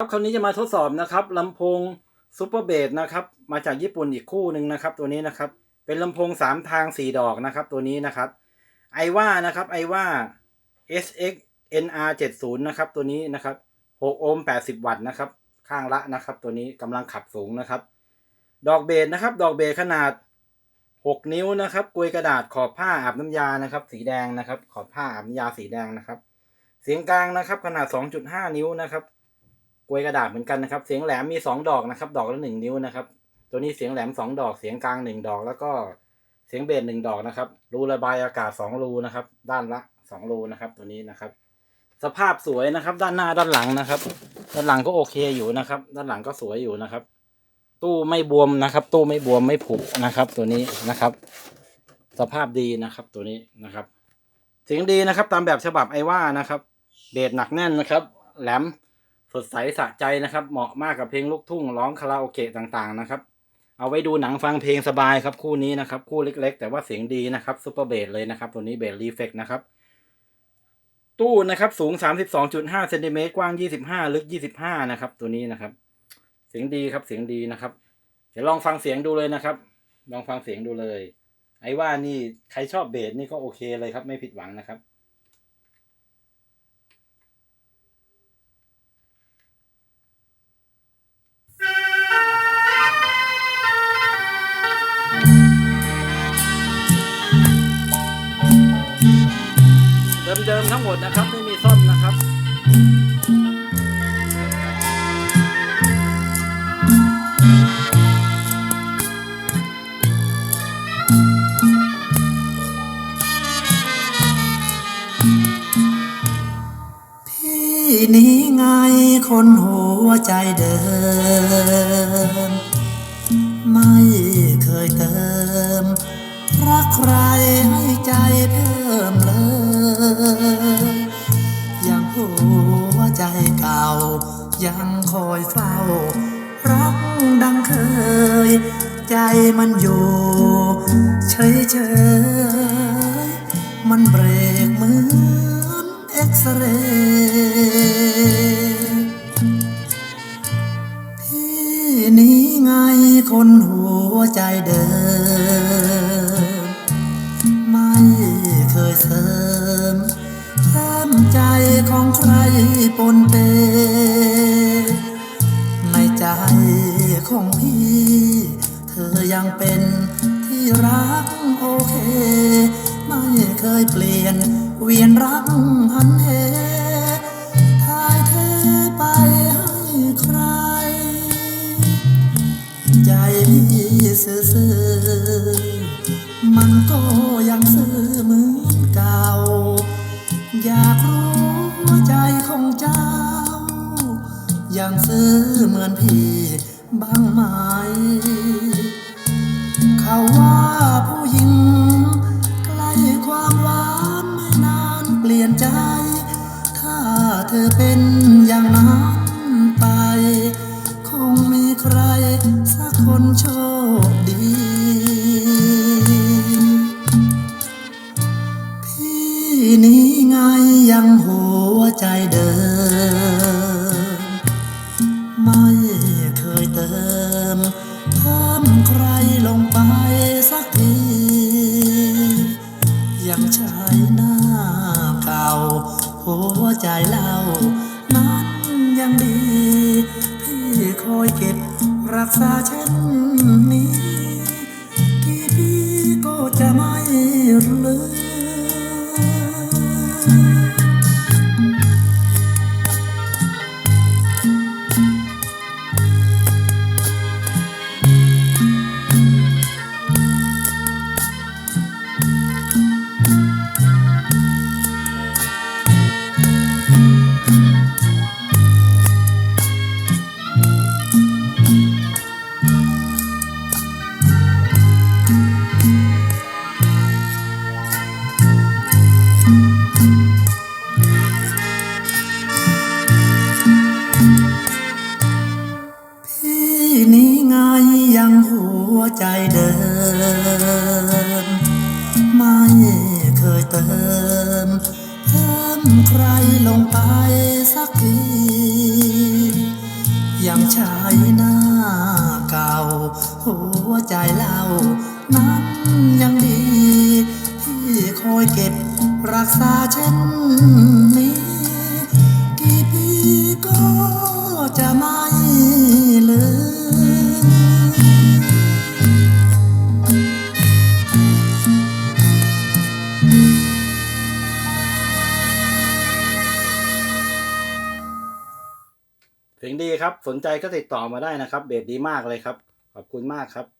ครับคราวนี้จะมาทดสอบนะครับลำโพงซูเปอร์เบสนะครับ มาจากญี่ปุ่นอีกคู่หนึ่งนะครับ ตัวนี้นะครับ เป็นลำโพงสามทางสี่ดอกนะครับ ตัวนี้นะครับไอว่านะครับไอว่า SX NR 70นะครับ ตัวนี้นะครับ6โอห์ม80วัตต์นะครับ ข้างละนะครับ ตัวนี้กำลังขับสูงนะครับ ดอกเบสนะครับ ดอกเบสขนาด6นิ้วนะครับกลวยกระดาษขอบผ้าอาบน้ำยานะครับ สีแดงนะครับ ขอบผ้าอาบน้ำยาสีแดงนะครับ เสียงกลางนะครับ ขนาด2.5นิ้วนะครับ กลวยกระดาษเหมือนกันนะครับ เสียงแหลมมีสองดอกนะครับ ดอกละหนึ่งนิ้วนะครับ ตัวนี้เสียงแหลมสองดอก เสียงกลางหนึ่งดอก แล้วก็เสียงเบสหนึ่งดอกนะครับ รูระบายอากาศสองรูนะครับ ด้านละสองรูนะครับ ตัวนี้นะครับ สภาพสวยนะครับ ด้านหน้าด้านหลังนะครับ ด้านหลังก็โอเคอยู่นะครับ ด้านหลังก็สวยอยู่นะครับ ตู้ไม่บวมนะครับ ตู้ไม่บวมไม่ผุนะครับ ตัวนี้นะครับ สภาพดีนะครับ ตัวนี้นะครับ เสียงดีนะครับ ตามแบบฉบับไอว่านะครับ เบสหนักแน่นนะครับ แหลม สดใสสะใจนะครับ เหมาะมากกับเพลงลูกทุ่งร้องคาราโอเกะต่างๆนะครับ เอาไว้ดูหนังฟังเพลงสบายครับคู่นี้นะครับ คู่เล็ก ๆ แต่ว่าเสียงดีนะครับซูเปอร์เบสเลยนะครับ ตัวนี้เบสรีเฟกนะครับ ตู้นะครับสูง 32.5เซนติเมตรกว้าง 25 ลึก 25 นะครับ ตัวนี้นะครับ เสียงดีครับเสียงดีนะครับ เดี๋ยวลองฟังเสียงดูเลยนะครับ ลองฟังเสียงดูเลย ไอ้ว่านี่ใครชอบเบสนี่ก็โอเคเลยครับ ไม่ผิดหวังนะครับ หมดนะครับ ไม่มีซ่อมนะครับพี่นี้ไงคนหัวใจเดิม ไม่เคยเติม รักใครให้ใจเพิ่มเลย ยังคอยเฝ้า รักดังเคย ใจมันอยู่ เฉยเฉยมันเบรกเหมือนเอ็กซเรย์พี่นี้ไงคนหัวใจเดิม ไม่เคยเสริมแทมใจของใครปนเป ของพี่ เธอยังเป็นที่รักโอเค ไม่เคยเปลี่ยนเวียนรักหันเห นี้ไงยังหัวใจเดิม ไม่เคยเติมเพิ่มใครลงไปสักที ยังใช้หน้าเก่า หัวใจเล่านั้นยังดี พี่คอยเก็บรักษาเช่นนี้ ใจเดิม ไม่เคยเติมเพิ่มใครลงไปสักทียังใช้หน้าเก่า หัวใจเล่านั้นยังดีที่คอยเก็บรักษาเช่นนี้ กี่ปีก็จะไม่ เพลงดีครับ สนใจก็ติดต่อมาได้นะครับ เบสดีมากเลยครับ ขอบคุณมากครับ